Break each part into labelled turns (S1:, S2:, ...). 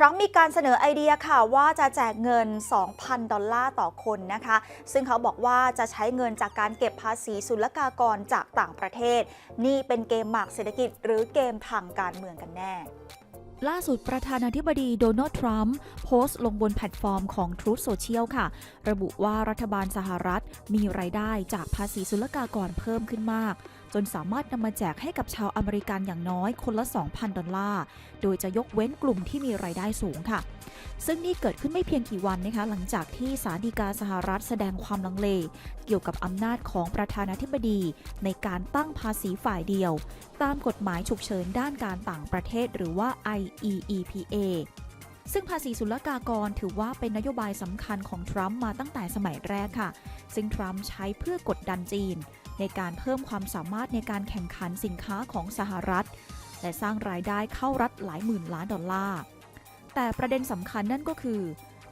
S1: ทรัมป์มีการเสนอไอเดียค่ะว่าจะแจกเงิน 2,000 ดอลลาร์ต่อคนนะคะ ซึ่งเขาบอกว่าจะใช้เงินจากการเก็บภาษีศุลกากรจากต่างประเทศ นี่เป็นเกมหมากเศรษฐกิจหรือเกมทางการเมืองกันแน่
S2: ล่าสุดประธานาธิบดีโดนัลด์ทรัมป์โพสต์ลงบนแพลตฟอร์มของ Truth Social ค่ะ ระบุว่ารัฐบาลสหรัฐมีรายได้จากภาษีศุลกากรเพิ่มขึ้นมาก จนสามารถนำมาแจกให้กับชาวอเมริกันอย่างน้อยคนละ 2,000 ดอลลาร์ โดยจะยกเว้นกลุ่มที่มีรายได้สูงค่ะ ซึ่งนี่เกิดขึ้นไม่เพียงกี่วันนะคะหลังจากที่ศาลฎีกาสหรัฐแสดงความลังเล เกี่ยวกับอำนาจของประธานาธิบดี ในการตั้งภาษีฝ่ายเดียว ตามกฎหมายฉุกเฉินด้านการต่างประเทศหรือว่า IEEPA ซึ่งภาษีศุลกากรถือว่าเป็นนโยบายสำคัญของทรัมป์มาตั้งแต่สมัยแรกค่ะ ซึ่งทรัมป์ใช้เพื่อกดดันจีน ในการเพิ่มความสามารถในการแข่งขันสินค้าของสหรัฐ และสร้างรายได้เข้ารัฐหลายหมื่นล้านดอลลาร์ แต่ประเด็นสำคัญนั่นก็คือ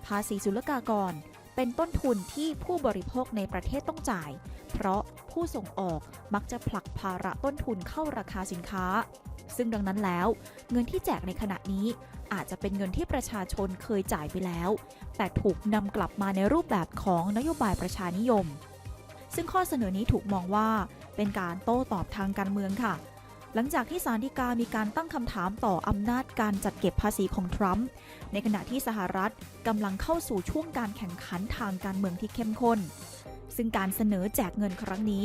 S2: ภาษีศุลกากร เป็นต้นทุนที่ผู้บริโภคในประเทศต้องจ่าย เพราะผู้ส่งออกมักจะผลักภาระต้นทุนเข้าราคาสินค้า ซึ่งดังนั้นแล้ว เงินที่แจกในขณะนี้อาจจะเป็นเงินที่ประชาชนเคยจ่ายไปแล้ว แต่ถูกนำกลับมาในรูปแบบของนโยบายประชานิยม ซึ่งข้อเสนอนี้ถูกมองว่าเป็นการโต้ตอบทางการเมืองค่ะ หลังจากที่ศาลฎีกามีการตั้งคำถามต่ออำนาจการจัดเก็บภาษีของทรัมป์ในขณะที่สหรัฐกำลังเข้าสู่ช่วงการแข่งขันทางการเมืองที่เข้มข้น ซึ่งการเสนอแจกเงินครั้งนี้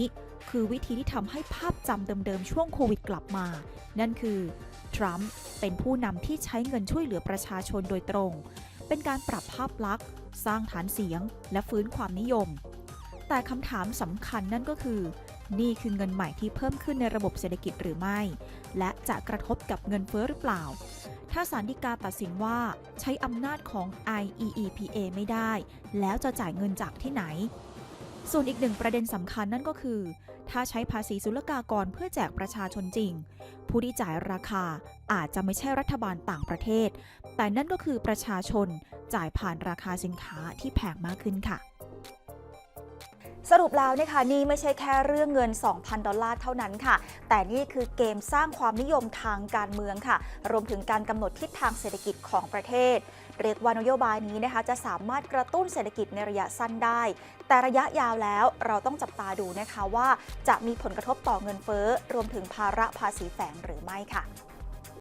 S2: คือวิธีที่ทำให้ภาพจำเดิมๆช่วงโควิดกลับมา นั่นคือ ทรัมป์เป็นผู้นำที่ใช้เงินช่วยเหลือประชาชนโดยตรง เป็นการปรับภาพลักษณ์ สร้างฐานเสียง และฟื้นความนิยม แต่คำถามสำคัญนั่นก็คือ นี่คือเงินใหม่ที่เพิ่มขึ้นในระบบเศรษฐกิจหรือไม่ และจะกระทบกับเงินเฟ้อหรือเปล่า ถ้าศาลฎีกาตัดสินว่าใช้อำนาจของ IEEPA ไม่ได้ แล้วจะจ่ายเงินจากที่ไหน ส่วนอีกหนึ่งประเด็นสำคัญนั่นก็คือ ถ้าใช้ภาษีศุลกากรเพื่อแจกประชาชนจริง ผู้ที่จ่ายราคาอาจจะไม่ใช่รัฐบาลต่างประเทศ แต่นั่นก็คือประชาชนจ่ายผ่านราคาสินค้าที่แพงมากขึ้นค่ะ
S1: สรุปแล้วนะคะนี่ไม่ใช่แค่เรื่องเงิน 2,000 ดอลลาร์เท่านั้นค่ะ แต่นี่คือเกมสร้างความนิยมทางการเมืองค่ะ รวมถึงการกำหนดทิศทางเศรษฐกิจของประเทศ เรียกว่านโยบายนี้นะคะ จะสามารถกระตุ้นเศรษฐกิจในระยะสั้นได้ แต่ระยะยาวแล้วเราต้องจับตาดูนะคะว่าจะมีผลกระทบต่อเงินเฟ้อรวมถึงภาระภาษีแฝงหรือไม่ค่ะ